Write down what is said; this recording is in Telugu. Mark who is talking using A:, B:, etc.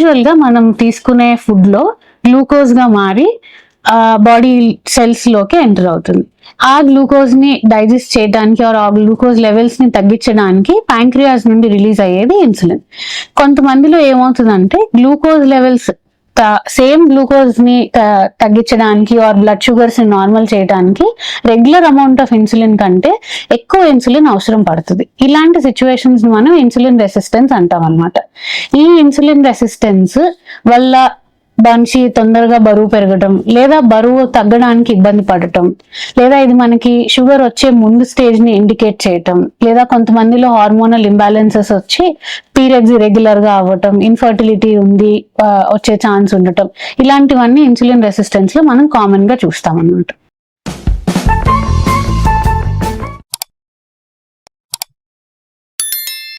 A: యూజువల్గా మనం తీసుకునే ఫుడ్లో గ్లూకోజ్గా మారి బాడీ సెల్స్లోకి ఎంటర్ అవుతుంది. ఆ గ్లూకోజ్ని డైజెస్ట్ చేయడానికి ఆ గ్లూకోజ్ లెవెల్స్ని తగ్గించడానికి ప్యాంక్రియాస్ నుండి రిలీజ్ అయ్యేది ఇన్సులిన్. కొంతమందిలో ఏమవుతుందంటే గ్లూకోజ్ లెవెల్స్ సేమ్ గ్లూకోజ్ని తగ్గించడానికి ఆర్ బ్లడ్ షుగర్స్ని నార్మల్ చేయడానికి రెగ్యులర్ అమౌంట్ ఆఫ్ ఇన్సులిన్ కంటే ఎక్కువ ఇన్సులిన్ అవసరం పడుతుంది. ఇలాంటి సిచ్యువేషన్స్ మనం ఇన్సులిన్ రెసిస్టెన్స్ అంటాం అనమాట ఈ ఇన్సులిన్ రెసిస్టెన్స్ వల్ల మనిషి తొందరగా బరువు పెరగటం లేదా బరువు తగ్గడానికి ఇబ్బంది పడటం లేదా ఇది మనకి షుగర్ వచ్చే ముందు స్టేజ్ని ఇండికేట్ చేయటం లేదా కొంతమందిలో హార్మోనల్ ఇంబ్యాలెన్సెస్ వచ్చి పీరియడ్స్ ఇరెగ్యులర్గా అవ్వటం ఇన్ఫర్టిలిటీ ఉంది వచ్చే ఛాన్స్ ఉండటం. ఇలాంటివన్నీ ఇన్సులిన్ రెసిస్టెన్స్లో మనం కామన్గా చూస్తాం అన్నమాట